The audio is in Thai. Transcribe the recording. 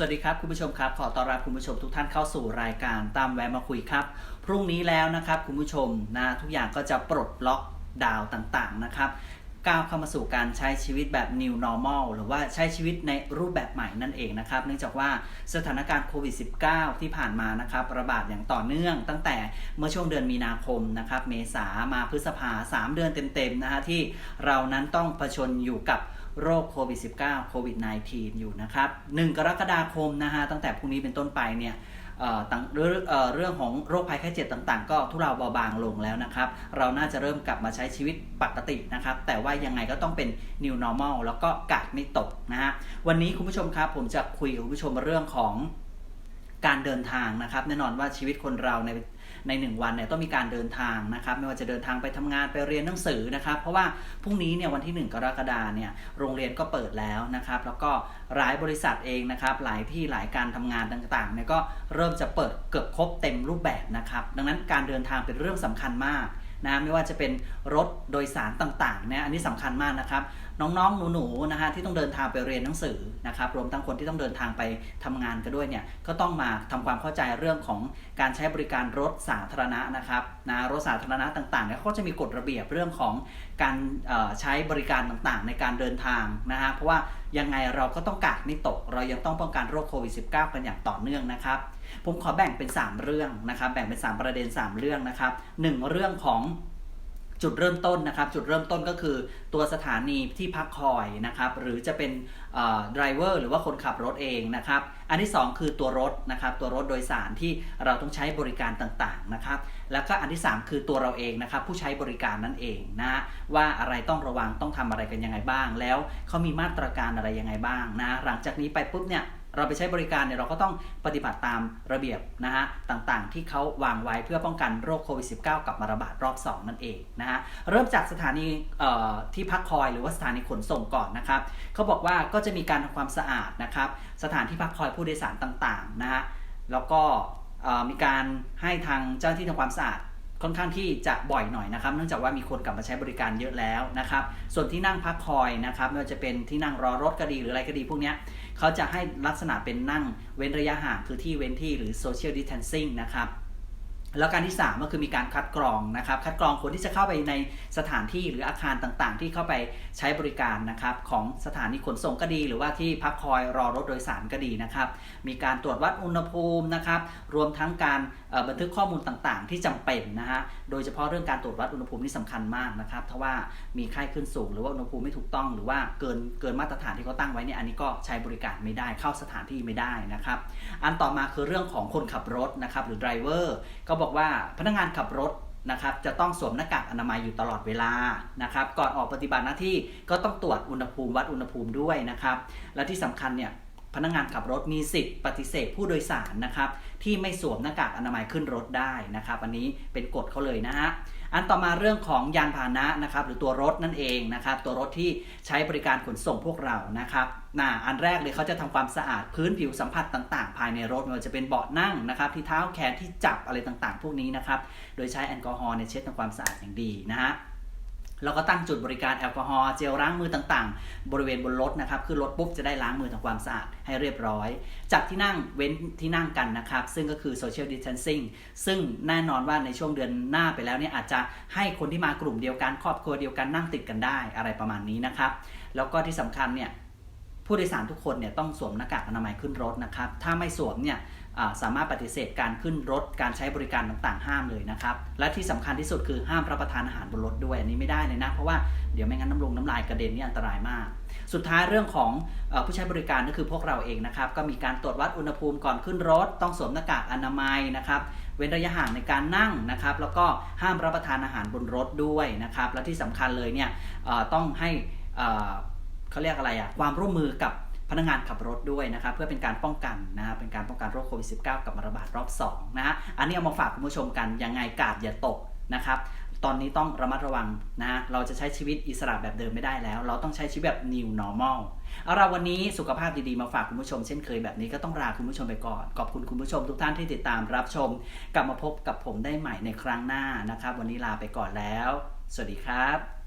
สวัสดีครับคุณผู้ชมครับ ขอต้อนรับคุณผู้ชมทุกท่านเข้าสู่รายการตามแวะมาคุยครับ พรุ่งนี้แล้วนะครับคุณผู้ชมนะทุกอย่างก็จะปลดล็อกดาวน์ต่างๆนะครับก้าวเข้ามาสู่การใช้ชีวิตแบบ new normal หรือว่าใช้ชีวิตในรูปแบบใหม่นั่นเองนะครับ เนื่องจากว่าสถานการณ์โควิด -19 ที่ผ่านมานะครับ ระบาดอย่างต่อเนื่อง ตั้งแต่เมื่อช่วงเดือนมีนาคมนะครับ เมษามาพฤษภา 3 เดือนเต็มๆนะฮะที่เรานั้นต้องเผชิญอยู่กับ โรคโควิด -19 โควิด -19 อยู่นะครับ1กรกฎาคมนะฮะตั้งแต่พรุ่งนี้เป็นต้นไปเนี่ยเอ่อเรื่องเอ่อเรื่องของโรคภัยไข้เจ็บต่างๆ ก็ทุเลาเบาบางลงแล้วนะครับ เราน่าจะเริ่มกลับมาใช้ชีวิตปกตินะครับ แต่ว่ายังไงก็ต้องเป็น new normal แล้วก็กาดไม่ตกนะฮะ วันนี้คุณผู้ชมครับ ผมจะคุยกับคุณผู้ชมเรื่องของ การเดินทางนะครับ แน่นอนว่าชีวิตคนเราในในหนึ่งวันเนี่ยต้องมีการเดินทางนะครับ ไม่ว่าจะเดินทางไปทำงานไปเรียนหนังสือนะครับ เพราะว่าพรุ่งนี้เนี่ยวันที่ 1 กรกฎาเนี่ยโรงเรียนก็เปิดแล้วนะครับ แล้วก็หลายบริษัทเองนะครับ หลายที่หลายการทำงานต่างๆเนี่ยก็เริ่มจะเปิดเกือบครบเต็มรูปแบบนะครับ ดังนั้นการเดินทางเป็นเรื่องสำคัญมากนะไม่ว่าจะเป็นรถโดยสารต่างๆเนี่ยอันนี้สำคัญมากนะครับ น้องๆ หนูๆนะฮะที่ต้องเดินทางไปเรียนหนังสือนะครับรวมทั้งคนที่ต้องเดินทางไปทำงานกันด้วยเนี่ยก็ต้องมาทำความเข้าใจเรื่องของการใช้บริการรถสาธารณะนะครับนะรถสาธารณะต่างๆเนี่ยเขาจะมีกฎระเบียบเรื่องของการใช้บริการต่างๆ ในการเดินทางนะฮะเพราะว่ายังไงเราก็ต้องกาดไม่ตก เรายังต้องป้องกันโรคโควิด -19 กันอย่างต่อเนื่องนะครับ ผมขอแบ่งเป็น 3 เรื่องนะครับ แบ่งเป็น 3 ประเด็น 3 เรื่องนะครับหนึ่งเรื่องของ จุดเริ่มต้นนะครับ จุดเริ่มต้นก็คือตัวสถานีที่พักคอยนะครับ หรือจะเป็นดรเวอร์หรือว่าคนขับรถเองนะครับ อันที่ 2 คือตัวรถนะครับ ตัวรถโดยสารที่เราต้องใช้บริการต่างๆนะครับ แล้วก็อันที่ 3 คือตัวเราเองนะครับ ผู้ใช้บริการนั่นเองนะว่าอะไรต้องระวังต้องทำอะไรกันยังไงบ้าง แล้วเขามีมาตรการอะไรยังไงบ้างนะหลังจากนี้ไปปุ๊บเนี่ย เราไปใช้บริการเนี่ยเราก็ต้องปฏิบัติตามระเบียบนะฮะต่างๆ ที่เขาวางไว้เพื่อป้องกันโรคโควิด -19 กลับมาระบาดรอบ 2 นั่นเองนะฮะเริ่มจากสถานีที่พักคอยหรือว่าสถานีขนส่งก่อนนะครับเขาบอกว่าก็จะมีการทำความสะอาดนะครับสถานที่พักคอยผู้โดยสารต่างๆนะฮะแล้วก็มีการให้ทางเจ้าหน้าที่ทำความสะอาด ค่อนข้างที่จะบ่อยหน่อยนะครับ เนื่องจากว่ามีคนกลับมาใช้บริการเยอะแล้วนะครับ ส่วนที่นั่งพักคอยนะครับไม่ว่าจะเป็นที่นั่งรอรถก็ดีหรืออะไรก็ดีพวกนี้เขาจะให้ลักษณะเป็นนั่งเว้นระยะห่างคือที่เว้นที่หรือ social distancing นะครับ แล้วการที่ 3 ก็คือมีการคัดกรองนะครับคัดกรองคนที่จะเข้าไปในสถานที่หรืออาคารต่างๆ ที่เข้าไปใช้บริการนะครับของสถานีขนส่งก็ดี หรือว่าที่พักคอยรอรถโดยสารก็ดีนะครับมีการตรวจวัดอุณหภูมินะครับรวมทั้งการบันทึกข้อมูลต่างๆ ที่จำเป็นนะฮะโดยเฉพาะเรื่องการตรวจวัดอุณหภูมินี่สำคัญมากนะครับถ้าว่ามีไข้ขึ้นสูง หรือว่าอุณหภูมิไม่ถูกต้อง หรือว่าเกินเกินมาตรฐานที่เขาตั้งไว้เนี่ยอันนี้ก็ใช้บริการไม่ได้เข้าสถานที่ไม่ได้นะครับอันต่อมาคือเรื่องของคนขับรถนะครับหรือไดรเวอร์ก็บอกว่าพนักงานขับรถนะครับจะต้องสวมหน้ากากอนามัยอยู่ตลอดเวลานะครับ ก่อนออกปฏิบัติหน้าที่ก็ต้องตรวจอุณหภูมิวัดอุณหภูมิด้วยนะครับ และที่สำคัญเนี่ยพนักงานขับรถมีสิทธิ์ปฏิเสธผู้โดยสารนะครับ ที่ไม่สวมหน้ากากอนามัยขึ้นรถได้นะครับ อันนี้เป็นกฎเขาเลยนะฮะ อันต่อมาเรื่องของยานพาหนะนะครับหรือตัวรถนั่นเองนะครับตัวรถที่ใช้บริการขนส่งพวกเรานะครับน่าอันแรกเลยเขาจะทำความสะอาดพื้นผิวสัมผัสต่างๆ ภายในรถไม่ว่าจะเป็นเบาะนั่งนะครับที่เท้าแขนที่จับอะไรต่างๆ พวกนี้นะครับโดยใช้แอลกอฮอล์เนี่ยเช็ดทำความสะอาดอย่างดีนะฮะ แล้วก็ตั้งจุดบริการแอลกอฮอล์เจลล้างมือต่างๆ บริเวณบนรถนะครับคือรถปุ๊บจะได้ล้างมือทำความสะอาดให้เรียบร้อย จัดที่นั่งเว้นที่นั่งกันนะครับ ซึ่งก็คือ social distancing ซึ่งแน่นอนว่าในช่วงเดือนหน้าไปแล้วเนี่ยอาจจะให้คนที่มากลุ่มเดียวกันครอบครัวเดียวกันนั่งติดกันได้อะไรประมาณนี้นะครับ แล้วก็ที่สำคัญเนี่ย ผู้โดยสารทุกคนเนี่ยต้องสวมหน้ากากอนามัยขึ้นรถนะครับ ถ้าไม่สวมเนี่ยสามารถปฏิเสธการขึ้นรถการใช้บริการต่างๆ ห้ามเลยนะครับ และที่สำคัญที่สุดคือห้ามรับประทานอาหารบนรถด้วย อันนี้ไม่ได้เลยนะ เพราะว่าเดี๋ยวไม่งั้นน้ำลงน้ำลายกระเด็นนี่อันตรายมาก สุดท้ายเรื่องของอผู้ใช้บริการก็คือพวกเราเองนะครับ ก็มีการตรวจวัดอุณหภูมิก่อนขึ้นรถ ต้องสวมหน้ากากอนามัยนะครับเว้นระยะห่างในการนั่งนะครับ แล้วก็ห้ามรับประทานอาหารบนรถด้วยนะครับ และที่สำคัญเลยเนี่ยต้องให้ เขาเรียกอะไรอะความร่วมมือกับพนักงานขับรถด้วยนะครับเพื่อเป็นการป้องกันนะฮะเป็นการป้องกันโรคโควิด -19 กับมาระบาดรอบ2นะฮะอันนี้เอามาฝากคุณผู้ชมกันยังไงกาดอย่าตกนะครับตอนนี้ต้องระมัดระวังนะฮะเราจะใช้ชีวิตอิสระแบบเดิมไม่ได้แล้ว เราต้องใช้ชีวิตแบบ new normal เอาเราวันนี้สุขภาพดีๆมาฝากคุณผู้ชมเช่นเคยแบบนี้ก็ต้องลาคุณผู้ชมไปก่อน ขอบคุณคุณผู้ชมทุกท่านที่ติดตามรับชม กลับมาพบกับผมได้ใหม่ในครั้งหน้านะครับ วันนี้ลาไปก่อนแล้ว สวัสดีครับ